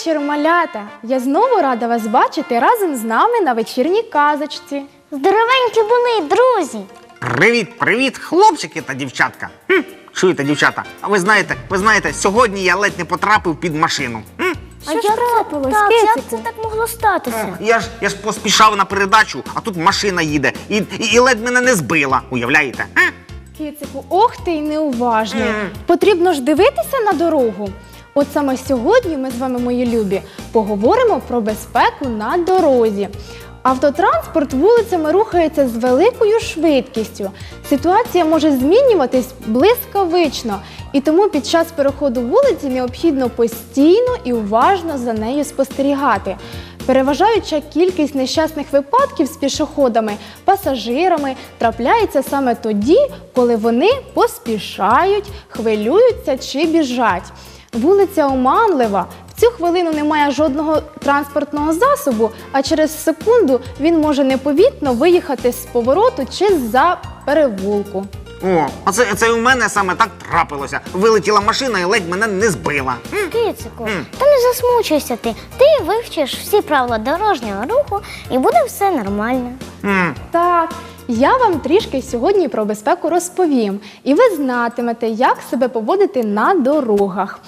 вечір, малята! Я знову рада вас бачити разом з нами на вечірній казочці. Здоровенькі були, друзі! Привіт, привіт, хлопчики та дівчатка. Хм, чуєте, дівчата? А ви знаєте, ви знаєте, сьогодні я ледь не потрапив під машину. Хм, Що ж трапилось, так, як це так могло статися? я ж я ж поспішав на передачу, а тут машина їде і, і, і ледь мене не збила. Уявляєте? Хм? Кицику, ох ти й неуважний. Потрібно ж дивитися на дорогу. От саме сьогодні ми з вами, мої любі, поговоримо про безпеку на дорозі. Автотранспорт вулицями рухається з великою швидкістю. Ситуація може змінюватись блискавично, і тому під час переходу вулиці необхідно постійно і уважно за нею спостерігати. Переважаюча кількість нещасних випадків з пішоходами, пасажирами трапляється саме тоді, коли вони поспішають, хвилюються чи біжать. Вулиця оманлива. В цю хвилину немає жодного транспортного засобу, а через секунду він може непомітно виїхати з повороту чи з-за перевулку. О, а це, це у мене саме так трапилося. Вилетіла машина і ледь мене не збила. Кицику, та не засмучуйся ти. Ти вивчиш всі правила дорожнього руху і буде все нормально. Хм. Так, я вам трішки сьогодні про безпеку розповім, і ви знатимете, як себе поводити на дорогах.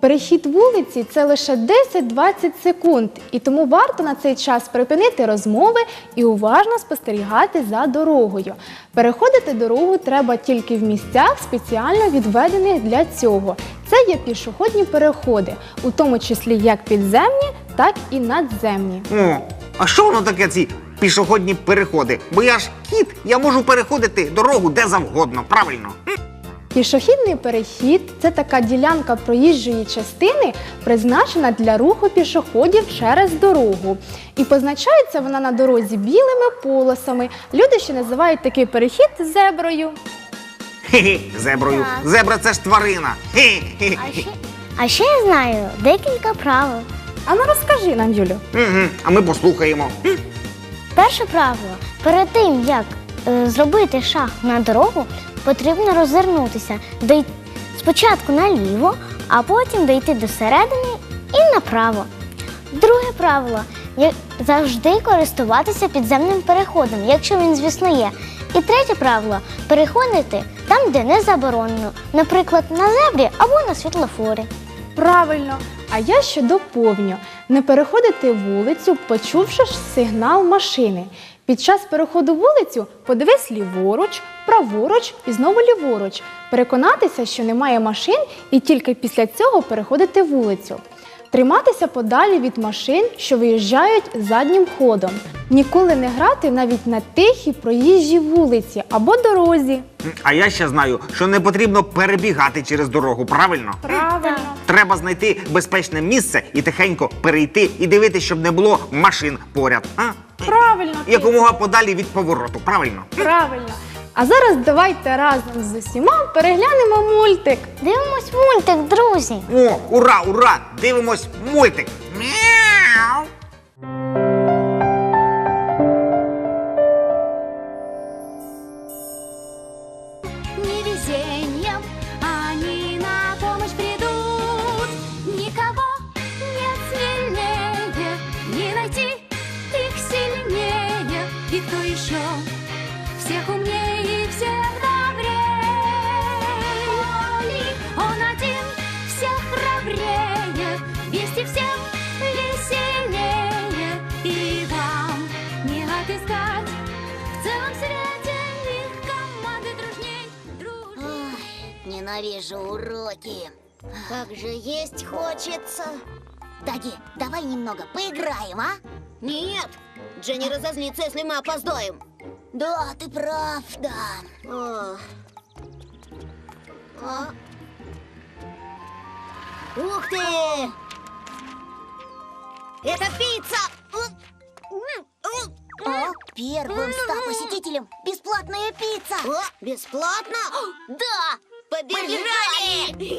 Перехід вулиці це лише 10-20 секунд, і тому варто на цей час припинити розмови і уважно спостерігати за дорогою. Переходити дорогу треба тільки в місцях, спеціально відведених для цього. Це є пішохідні переходи, у тому числі як підземні, так і надземні. О, а що воно таке ці пішохідні переходи? Бо я ж кіт, я можу переходити дорогу де завгодно, правильно? Пішохідний перехід це така ділянка проїжджої частини, призначена для руху пішоходів через дорогу. І позначається вона на дорозі білими полосами. Люди ще називають такий перехід зеброю. Хе-хе, зеброю. Так. Зебра це ж тварина. Хе-хе. А ще, а ще я знаю декілька правил. А ну розкажи нам, Юлю. Мгм, А ми послухаємо. Хм. Перше правило: перед тим як е, зробити шаг на дорогу, потрібно розвернутися. Спочатку наліво, а потім дійти до середини і направо. Друге правило завжди користуватися підземним переходом, якщо він, звісно, є. І третє правило переходити там, де не заборонено, наприклад, на зебрі або на світлофорі. Правильно. А я ще доповню: не переходити вулицю, почувши сигнал машини. Під час переходу вулицю подивись ліворуч, праворуч і знову ліворуч. Переконатися, що немає машин, і тільки після цього переходити вулицю. Триматися подалі від машин, що виїжджають заднім ходом. Ніколи не грати навіть на тихій проїжджій вулиці або дорозі. А я ще знаю, що не потрібно перебігати через дорогу, правильно? Правильно. Треба знайти безпечне місце і тихенько перейти і дивитися, щоб не було машин поряд. А? Правильно. Якомога подалі від повороту, правильно? Правильно. А зараз давайте разом з усіма переглянемо мультик. Дивимось мультик, друзі. О, ура, ура! Дивимось мультик. Мяу. Ненавижу уроки. Как же есть хочется. Даги, давай немного поиграем, а? Нет, Дженни разозлится, если мы опоздаем. Да, ты прав, да. О. А? Ух ты! Это пицца! О, первым ста посетителям бесплатная пицца! О, бесплатно? Да! Побежали!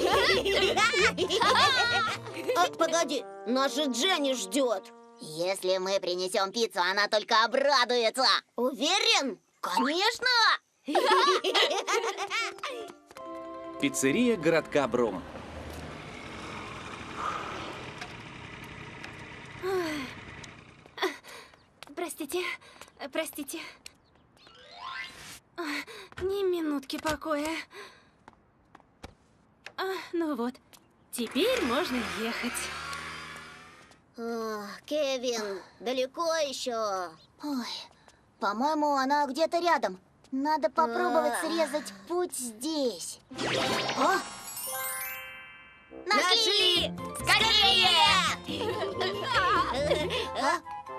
А, погоди, наша Дженни ждет. Если мы принесем пиццу, она только обрадуется. Уверен? Конечно! Пиццерия городка Бром. Простите, простите. Ни минутки покоя. А, ну вот, теперь можно ехать. Ох, Кевин, далеко еще? Ой, по-моему, она где-то рядом. Надо попробовать срезать путь здесь. О! Нашли! Скорее!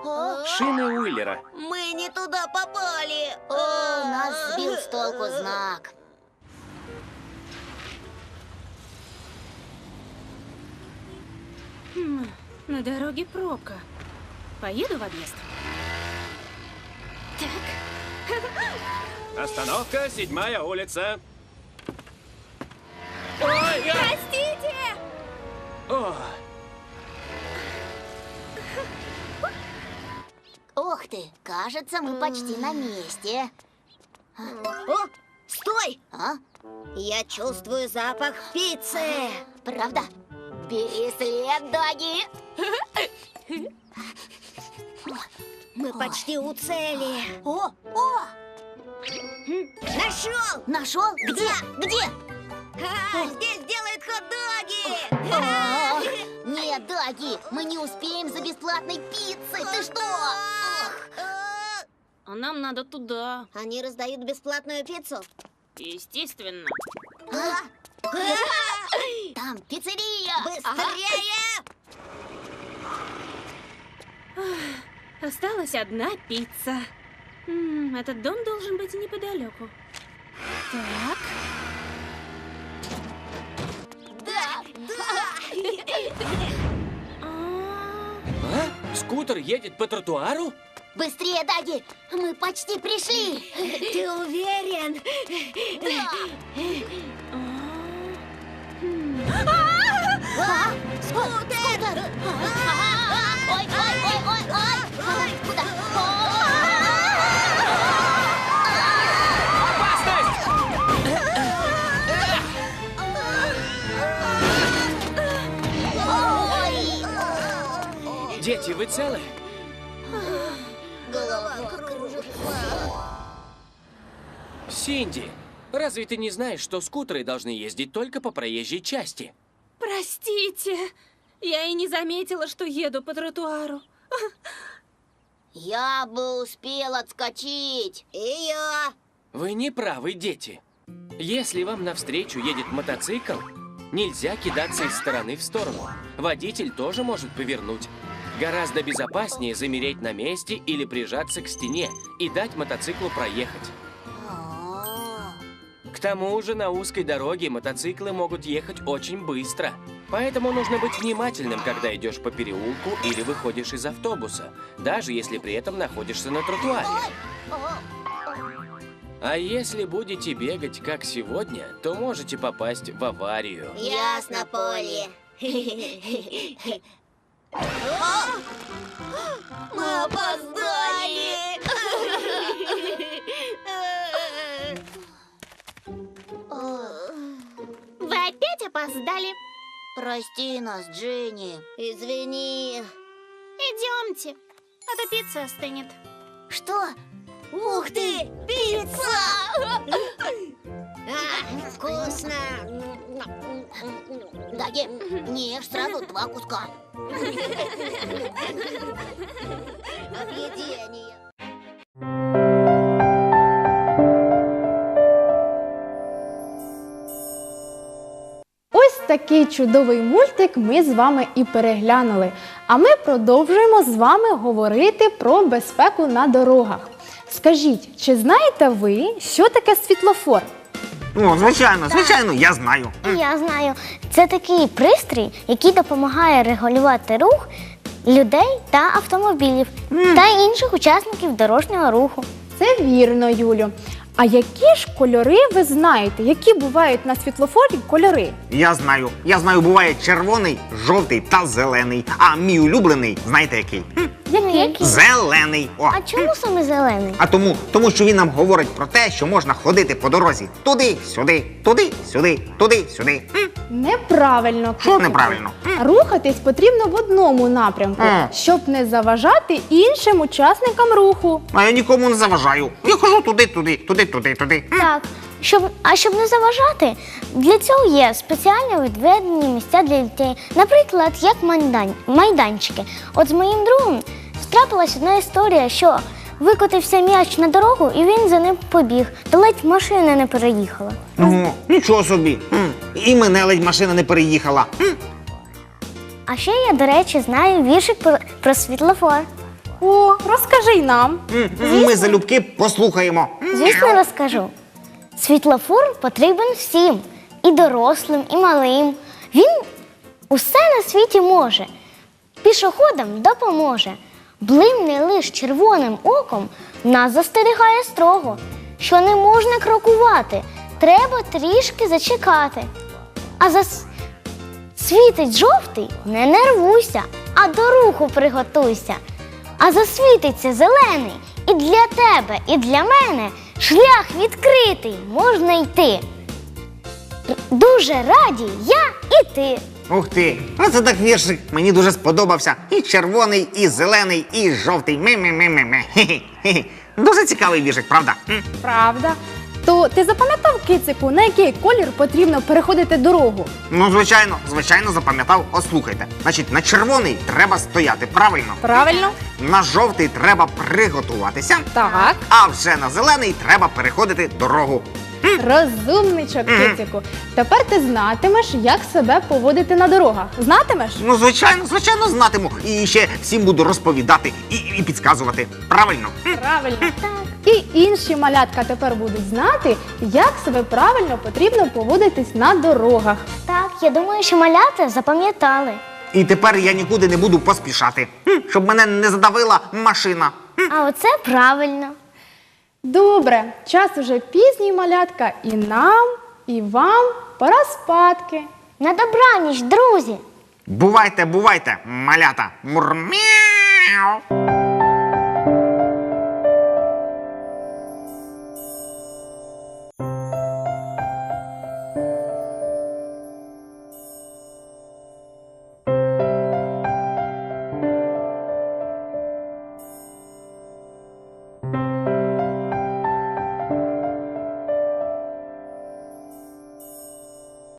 О, Шины Уиллера. Мы не туда попали! О, нас сбил с толку знак. На дороге пробка. Поеду в объезд. Так, Остановка, седьмая улица. Ой, я... простите! О, Ох ты, кажется, мы почти на месте. О, стой! А? Я чувствую запах пиццы. Правда? Бери след, Доги. Мы почти у цели. О, о! Нашел! Нашел? Где? Где? здесь делают хот-доги! Нет, Доги, мы не успеем за бесплатной пиццей. Ты что? А нам надо туда. Они раздают бесплатную пиццу. Естественно. Там пиццерия! Быстрее! Осталась одна пицца. М, этот дом должен быть неподалеку. Так. Да, да! А, а? Скутер едет по тротуару? Быстрее, Даги! Мы почти пришли! Ты уверен? Да! Скутер! Ой, ой, ой, ой, ой! Ой, Куда? Опасность! Ой! Дети, вы целы? Голова кружится. Синди, разве ты не знаешь, что скутеры должны ездить только по проезжей части? Простите, я и не заметила, что еду по тротуару. Я бы успел отскочить. И я. Вы не правы, дети. Если вам навстречу едет мотоцикл, нельзя кидаться из стороны в сторону. Водитель тоже может повернуть. Гораздо безопаснее замереть на месте или прижаться к стене и дать мотоциклу проехать. К тому же на узкой дороге мотоциклы могут ехать очень быстро. Поэтому нужно быть внимательным, когда идешь по переулку или выходишь из автобуса, даже если при этом находишься на тротуаре. А если будете бегать, как сегодня, то можете попасть в аварию. Ясно, Полли. Мы опоздали! Опоздали. Прости нас, Дженни. Извини. Идемте, а то пицца остынет. Что? Ух ты! Пицца! А, вкусно! Даги, не ешь сразу два куска. Такий чудовий мультик ми з вами і переглянули. А ми продовжуємо з вами говорити про безпеку на дорогах. Скажіть, чи знаєте ви, що таке світлофор? Ну, звичайно, звичайно, я знаю. Я знаю, це такий пристрій, який допомагає регулювати рух людей та автомобілів та інших учасників дорожнього руху. Це вірно, Юлю. А які ж кольори ви знаєте? Які бувають на світлофорі кольори? Я знаю. Я знаю, буває червоний, жовтий та зелений. А мій улюблений, знаєте який? Хм, Який? Зелений. О. А чому саме зелений? А тому, тому що він нам говорить про те, що можна ходити по дорозі туди, сюди, туди, сюди, туди, сюди. М? Неправильно. Що неправильно? Рухатись потрібно в одному напрямку, М. щоб не заважати іншим учасникам руху. А я нікому не заважаю. Я хожу туди, туди, туди, туди, туди. М? Так. Щоб, а щоб не заважати, для цього є спеціально відведені місця для дітей. Наприклад, як майдан, майданчики. От з моїм другом трапилась одна історія, що викотився м'яч на дорогу, і він за ним побіг. Та ледь машина не переїхала. Ого, нічого собі. М. І мене ледь машина не переїхала. М. А ще я, до речі, знаю віршик про, про світлофор. О, розкажи й нам. М. Ми залюбки послухаємо. М. Звісно, розкажу. Світлофор потрібен всім, і дорослим, і малим. Він усе на світі може. Пішоходам допоможе. Блимне лиш червоним оком нас застерігає строго, що не можна крокувати, треба трішки зачекати. А зас... світить жовтий, не нервуйся, а до руху приготуйся. А засвітиться зелений і для тебе, і для мене шлях відкритий, можна йти. Дуже раді я і ти. Ух ти, оце так віршик. Мені дуже сподобався. І червоний, і зелений, і жовтий. Хе-хе-хе. Дуже цікавий віршик, правда? М? Правда. То ти запам'ятав кицику, на який колір потрібно переходити дорогу? Ну, звичайно, звичайно, запам'ятав. От слухайте. Значить, на червоний треба стояти, правильно? Правильно? На жовтий треба приготуватися, Так. а вже на зелений треба переходити дорогу. Розумничок, кицику. Тепер ти знатимеш, як себе поводити на дорогах. Знатимеш? Ну, звичайно, звичайно, знатиму. І ще всім буду розповідати і, і підказувати. Правильно? М? Правильно. І інші малятка тепер будуть знати, як себе правильно потрібно поводитись на дорогах. Так, я думаю, що малята запам'ятали. І тепер я нікуди не буду поспішати, М, щоб мене не задавила машина. А оце правильно. Добре, час уже пізній малятка, і нам, і вам пора спадки. На добраніч, друзі! Бувайте, бувайте, малята. Мурмяу.